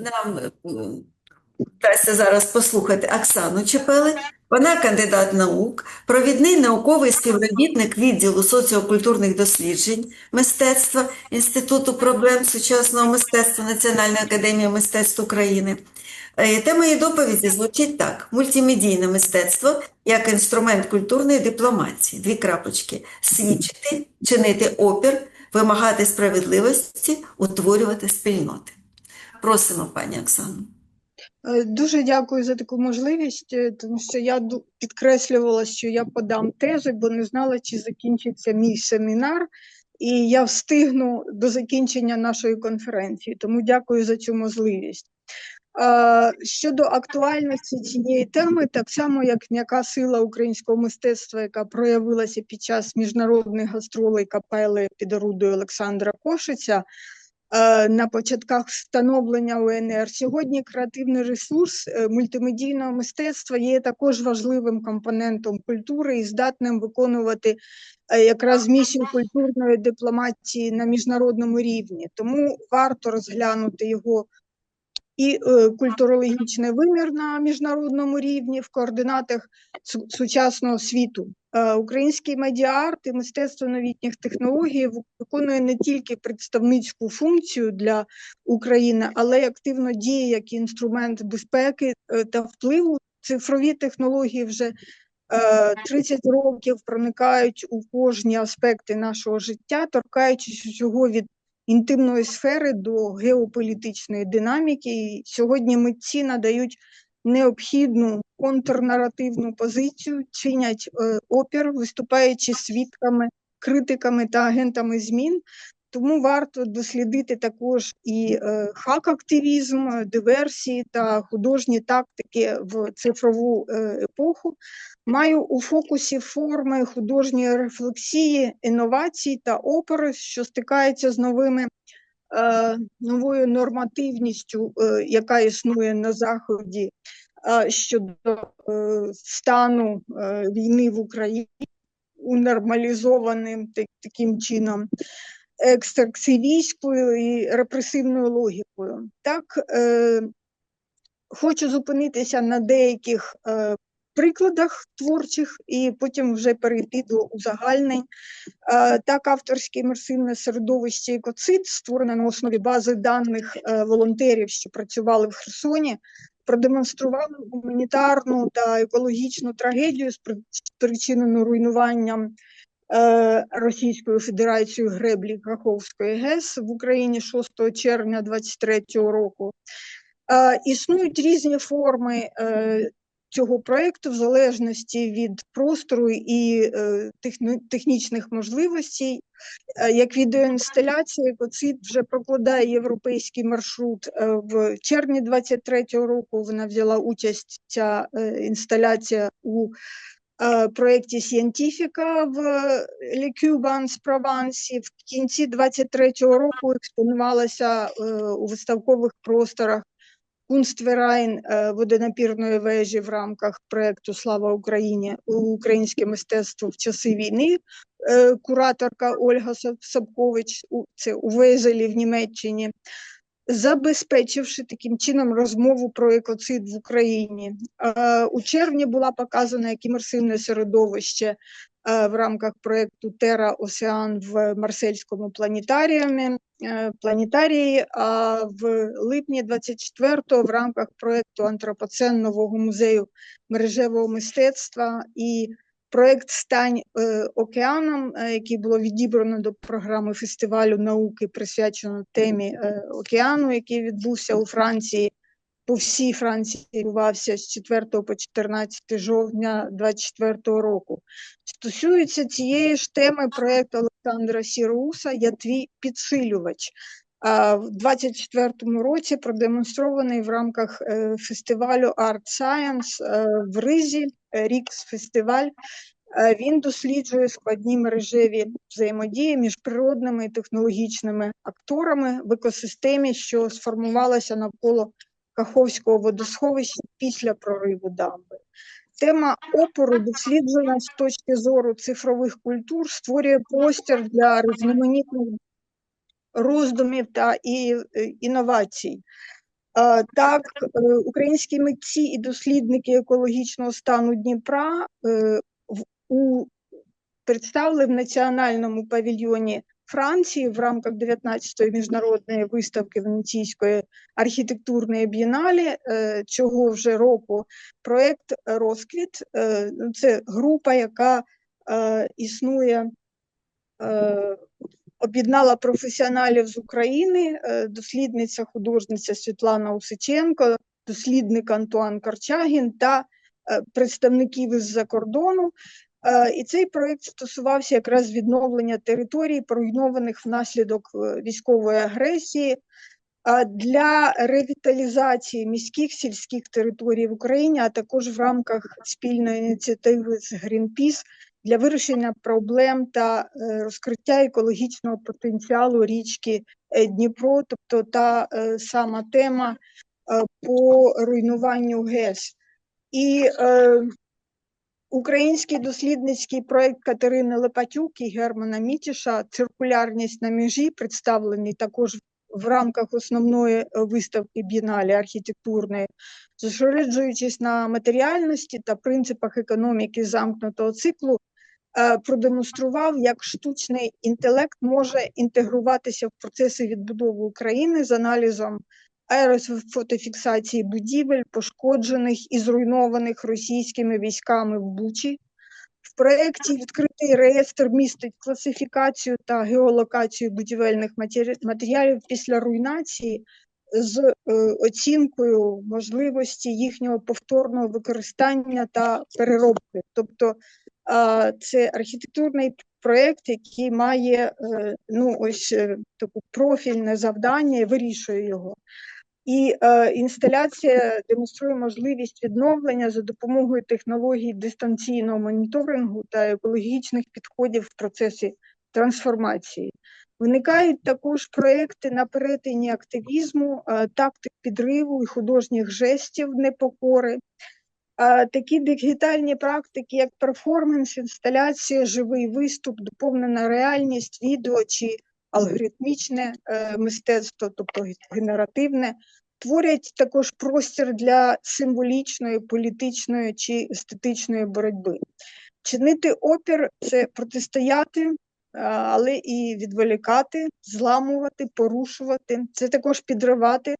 нам е, вдасться зараз послухати Оксану Чепелик. Вона кандидат наук, провідний науковий співробітник відділу соціокультурних досліджень мистецтва Інституту проблем сучасного мистецтва Національної академії мистецтв України. Е, Тема її доповіді звучить так: мультимедійне мистецтво як інструмент культурної дипломатії. Дві крапочки. Свідчити, чинити опір, вимагати справедливості, утворювати спільноти. Просимо, пані Оксану. Е, Дуже дякую за таку можливість, е, тому що я підкреслювала, що я подам тези, бо не знала, чи закінчиться мій семінар, і я встигну до закінчення нашої конференції. Тому дякую за цю можливість. Щодо актуальності цієї теми, так само як м'яка сила українського мистецтва, яка проявилася під час міжнародних гастролей капели під орудою Олександра Кошиця, на початках встановлення УНР. Сьогодні креативний ресурс е, мультимедійного мистецтва є також важливим компонентом культури і здатним виконувати е, якраз місію культурної дипломатії на міжнародному рівні. Тому варто розглянути його і е, культурологічний вимір на міжнародному рівні в координатах сучасного світу. Е, Український медіа-арт і мистецтво новітніх технологій виконує не тільки представницьку функцію для України, але й активно діє як інструмент безпеки е, та впливу. Цифрові технології вже е, 30 років проникають у кожні аспекти нашого життя, торкаючись усього від інтимної сфери до геополітичної динаміки. І сьогодні митці надають необхідну контрнаративну позицію, чинять е, опір, виступаючи свідками, критиками та агентами змін. Тому варто дослідити також і е, хак-активізм, диверсії та художні тактики в цифрову е, епоху. Маю у фокусі форми художньої рефлексії, інновацій та опери, що стикаються з новими е, новою нормативністю, е, яка існує на заході е, щодо е, стану е, війни в Україні унормалізованим так- таким чином екстракційською і репресивною логікою. Так, е, хочу зупинитися на деяких е, прикладах творчих і потім вже перейти до узагальнень. Так, авторське імерсивне середовище «Екоцид», створене на основі бази даних е, волонтерів, що працювали в Херсоні, продемонструвало гуманітарну та екологічну трагедію, спричинену руйнуванням е, Російською Федерацією греблі Каховської ГЕС в Україні 6 червня 2023 року. Е, Існують різні форми цього проєкту в залежності від простору і е, технічних можливостей. Е, Як відеоінсталяція, екоцид вже прокладає європейський маршрут е, в червні 23-го року. Вона взяла участь ця інсталяція у проєкті Сcientifica в Лекюбанс Провансі. В кінці 23-го року експонувалася у виставкових просторах Кунстверайн е, водонапірної вежі в рамках проєкту Слава Україні Українське мистецтво в часи війни. Е, Кураторка Ольга Сапкович у- це у Везелі в Німеччині, забезпечивши таким чином розмову про екоцид в Україні. Е, У червні була показана як імерсивне середовище в рамках проєкту Тера Океан в Марсельському планетаріумі е, планетарії, а в липні 24-го в рамках проєкту Антропоцен нового музею мережевого мистецтва і проєкт Стань е, океаном, е, який було відібрано до програми фестивалю науки, присвячено темі е, океану, який відбувся у Франції. По всій Франції відбувався з 4 по 14 жовтня 24 року. Стосується цієї ж теми проєкту Олександра Сіруса «Я твій підсилювач». В 24-му році продемонстрований в рамках е, фестивалю Art Science е, в Ризі, е, Рікс фестиваль. Він досліджує складні мережеві взаємодії між природними і технологічними акторами в екосистемі, що сформувалася навколо Каховського водосховища після прориву дамби. Тема опору досліджена з точки зору цифрових культур створює простір для різноманітних роздумів та е, інновацій. Так, е, українські митці і дослідники екологічного стану Дніпра е, представили в національному павільйоні Франції в рамках 19-ї міжнародної виставки Венеційської архітектурної бієнале е, цього вже року проект Розквіт. Е, ну, Це група, яка е, існує, е, об'єднала професіоналів з України, е, дослідниця, художниця Світлана Усиченко, дослідник Антуан Корчагін та представників із-за кордону. Е, І цей проєкт стосувався якраз відновлення територій, поруйнованих внаслідок е, військової агресії, а для ревіталізації міських сільських територій в Україні, а також в рамках спільної ініціативи з Greenpeace для вирішення проблем та е, розкриття екологічного потенціалу річки е, Дніпро, тобто та е, сама тема е, по руйнуванню ГЕС. І е, Український дослідницький проект Катерини Лепатюк і Германа Мітіша Циркулярність на межі представлений також в рамках основної е, виставки Бієнале архітектурної, зосереджуючись на матеріальності та принципах економіки замкнутого циклу, е, продемонстрував, як штучний інтелект може інтегруватися в процеси відбудови України з аналізом аерофотофіксації будівель, пошкоджених і зруйнованих російськими військами в Бучі. В проєкті відкритий реєстр містить класифікацію та геолокацію будівельних матеріалів після руйнації з е, оцінкою можливості їхнього повторного використання та переробки. Тобто це архітектурний проєкт, який має е, ну, ось е, таку профільне завдання і вирішує його. І е, інсталяція демонструє можливість відновлення за допомогою технологій дистанційного моніторингу та екологічних підходів в процесі трансформації. Виникають також проекти на перетині активізму, е, тактик підриву і художніх жестів непокори. Е, Такі дигітальні практики, як перформанс, інсталяція, живий виступ, доповнена реальність, відео чи алгоритмічне е, мистецтво, тобто генеративне, творять також простір для символічної, політичної чи естетичної боротьби. Чинити опір це протистояти, але і відволікати, зламувати, порушувати. Це також підривати,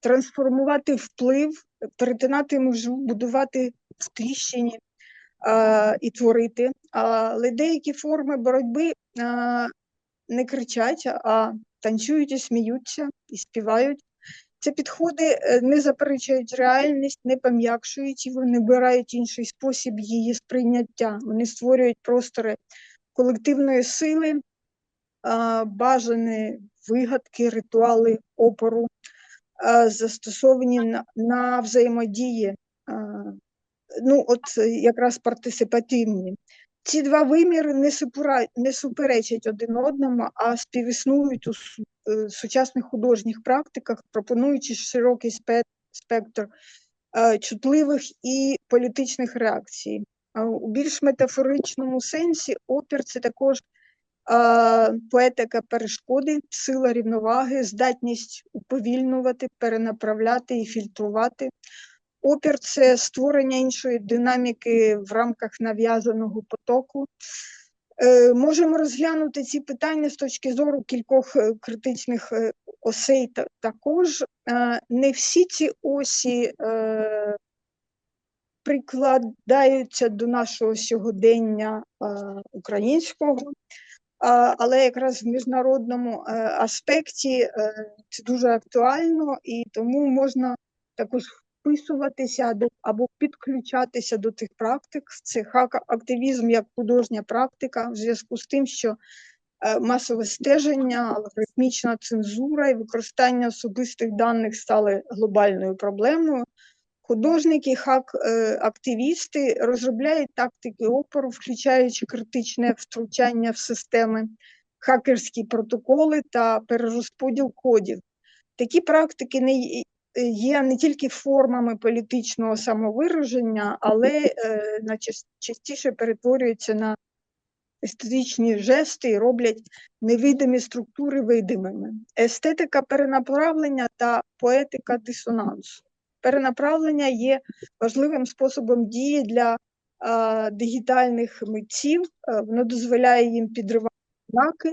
трансформувати вплив, перетинати межу, будувати в тріщині і творити. Але деякі форми боротьби не кричать, а танцюють і сміються, і співають. Ці підходи е, не заперечують реальність, не пом'якшують її, вони вибирають інший спосіб її сприйняття. Вони створюють простори колективної сили, бажані вигадки, ритуали опору, застосовані на, взаємодії, ну, от якраз партисипативні. Ці два виміри не, супера- не суперечать один одному, а співіснують у е, сучасних художніх практиках, пропонуючи широкий спе- спектр е, чутливих і політичних реакцій. У більш метафоричному сенсі опір це також е, поетика перешкоди, сила рівноваги, здатність уповільнювати, перенаправляти і фільтрувати. Опір це створення іншої динаміки в рамках нав'язаного потоку. Е, Можемо розглянути ці питання з точки зору кількох е, критичних е, осей також. Не всі ці осі прикладаються до нашого сьогодення українського, але якраз в міжнародному аспекті це дуже актуально і тому можна також вписуватися до або підключатися до тих практик. Це хак- активізм як художня практика в зв'язку з тим, що е, масове стеження, алгоритмічна цензура і використання особистих даних стали глобальною проблемою. Художники, хак-активісти розробляють тактики опору, включаючи критичне втручання в системи, хакерські протоколи та перерозподіл кодів. Такі практики не є- не тільки формами політичного самовираження, але е, найчастіше перетворюються на естетичні жести і роблять невидимі структури видимими. Естетика перенаправлення та поетика дисонансу. Перенаправлення є важливим способом дії для а, дигітальних митців. Е, Воно дозволяє їм підривати знаки,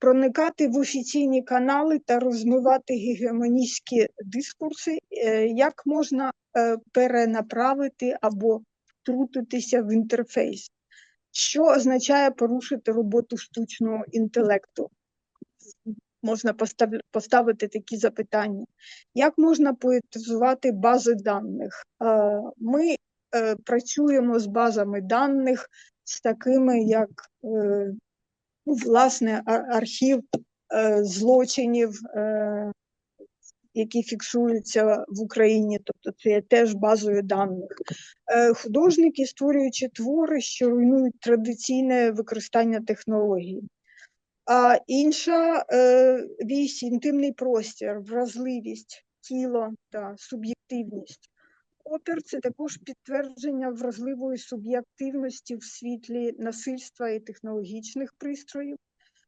проникати в офіційні канали та розмивати гегемоністські дискурси. Е, Як можна е, перенаправити або втрутитися в інтерфейс? Що означає порушити роботу штучного інтелекту? Можна поставити такі запитання. Як можна поетизувати бази даних? Е, Ми працюємо з базами даних, з такими, як власне архів е, злочинів, е, які фіксуються в Україні, тобто це є теж базою даних. Е, Художники, створюючи твори, що руйнують традиційне використання технологій. А інша вісь інтимний простір, вразливість, тіло та суб'єктивність. Опір це також підтвердження вразливої суб'єктивності в світлі насильства і технологічних пристроїв.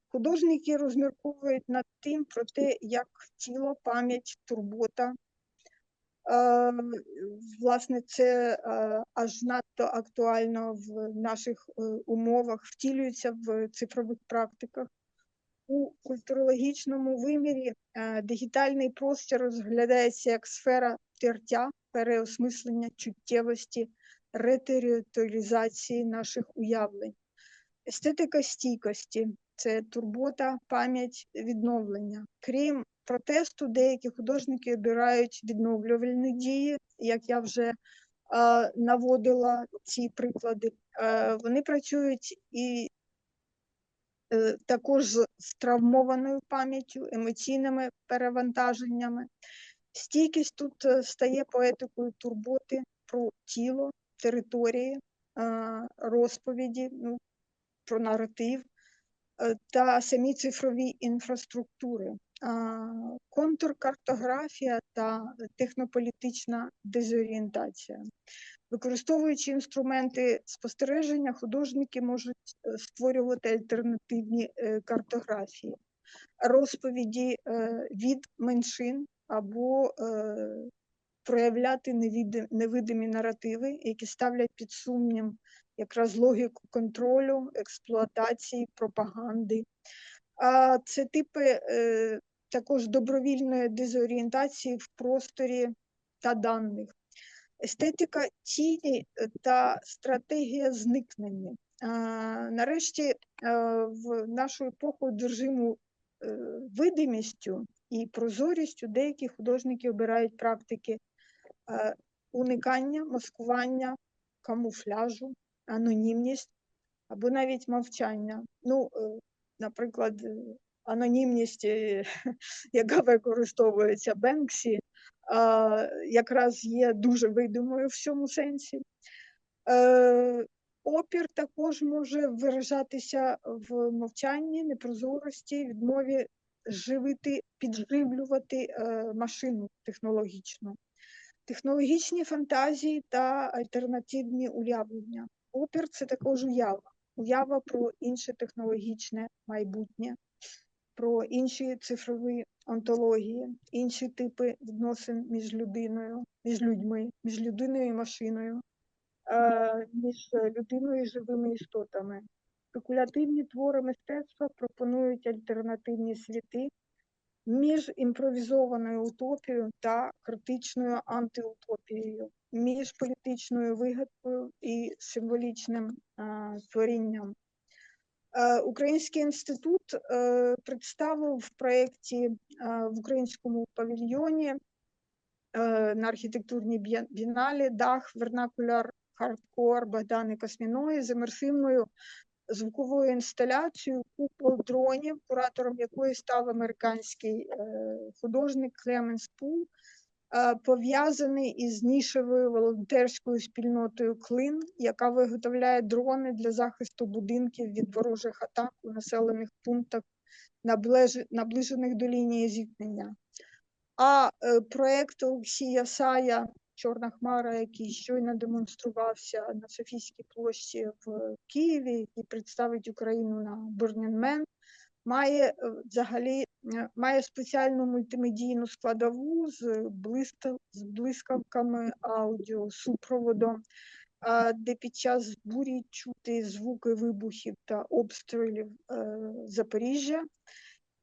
Художники розмірковують над тим про те, як тіло, пам'ять, турбота. Е, власне, це е, аж надто актуально в наших е, умовах, втілюється в цифрових практиках. У культурологічному вимірі дигітальний простір розглядається як сфера тертя, переосмислення чуттєвості, ретериторизації наших уявлень. Естетика стійкості це турбота, пам'ять, відновлення. Крім протесту, деякі художники обирають відновлювальні дії, як я вже е, наводила ці приклади. Е, вони працюють і е, також з травмованою пам'яттю, емоційними перевантаженнями. Стійкість тут е, стає поетикою турботи про тіло, території, розповіді, ну, про наратив е, та самі цифрові інфраструктури. Контркартографія та технополітична дезорієнтація. Використовуючи інструменти спостереження, художники можуть е, створювати альтернативні картографії, розповіді від меншин або е, проявляти невіди- невидимі наративи, які ставлять під сумнів якраз логіку контролю, експлуатації, пропаганди. А це типи е, також добровільної дезорієнтації в просторі та даних. Естетика тіні та стратегія зникнення. А, нарешті, е, в нашу епоху одержиму е, видимістю і прозорістю деякі художники обирають практики е, уникання, маскування, камуфляжу, анонімність або навіть мовчання. Ну, е, наприклад, е, анонімність, яка використовується Бенксі, якраз є дуже видимою в цьому сенсі. Опір також може виражатися в мовчанні, непрозорості, відмові живити, підживлювати е, машину технологічно, технологічні фантазії та альтернативні уявлення. Опір це також уява, уява про інше технологічне майбутнє, про інші цифрові онтології, інші типи відносин між людиною, між людьми, між людиною і машиною, е, між людиною і живими істотами. Спекулятивні твори мистецтва пропонують альтернативні світи між імпровізованою утопією та критичною антиутопією, між політичною вигадкою і символічним е, творінням. Е, Український інститут е, представив в проєкті в українському павільйоні на архітектурній бі- біналі дах, вернакуляр, хардкор Богдани Косміної з імерсивною звуковою інсталяцією купол дронів, куратором якої став американський е, художник Клеменс Пул, е, пов'язаний із нішевою волонтерською спільнотою Клин, яка виготовляє дрони для захисту будинків від ворожих атак у населених пунктах, наближених до лінії зіткнення. А е, проект Олексія Сая Чорна хмара, який щойно демонструвався на Софійській площі в Києві, який представить Україну на Man, має е, взагалі е, має спеціальну мультимедійну складову з з блискавками, аудіосупроводом, а, де під час бурі чути звуки вибухів та обстрілів е, Запоріжжя.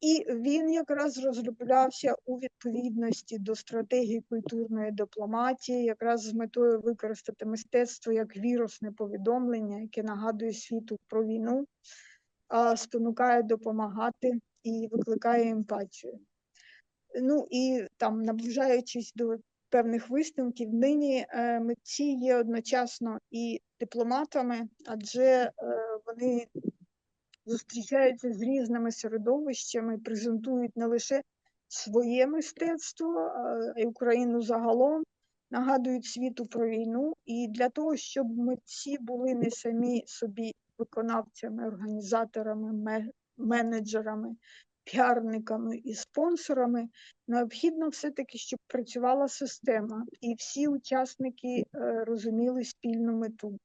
І він якраз розроблявся у відповідності до стратегії культурної дипломатії, якраз з метою використати мистецтво як вірусне повідомлення, яке нагадує світу про війну, спонукає допомагати і викликає емпатію. Ну і там, наближаючись до певних висновків, нині е, митці є одночасно і дипломатами, адже е, вони зустрічаються з різними середовищами, презентують не лише своє мистецтво, а й Україну загалом, нагадують світу про війну. І для того, щоб митці були не самі собі виконавцями, організаторами, менеджерами, піарниками і спонсорами, необхідно все-таки, щоб працювала система, і всі учасники е, розуміли спільну мету.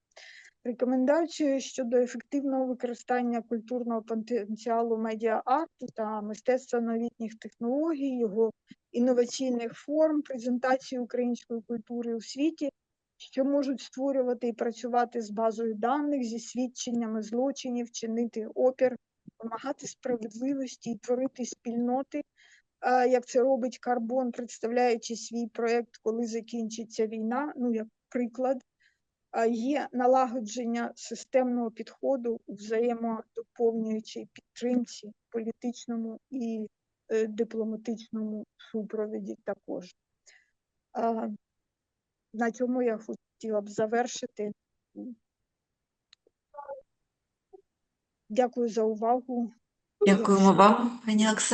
Рекомендації щодо ефективного використання культурного потенціалу медіа-арту та мистецтва новітніх технологій, його інноваційних форм, презентації української культури у світі, що можуть створювати і працювати з базою даних, зі свідченнями злочинів, чинити опір, вимагати справедливості і творити спільноти, як це робить Карбон, представляючи свій проєкт, коли закінчиться війна, ну як приклад є налагодження системного підходу у взаємодоповнюючій підтримці, політичному і е, дипломатичному супровіді також. На цьому я хотіла б завершити. Дякую за увагу. Дякуємо вам, пані Оксано.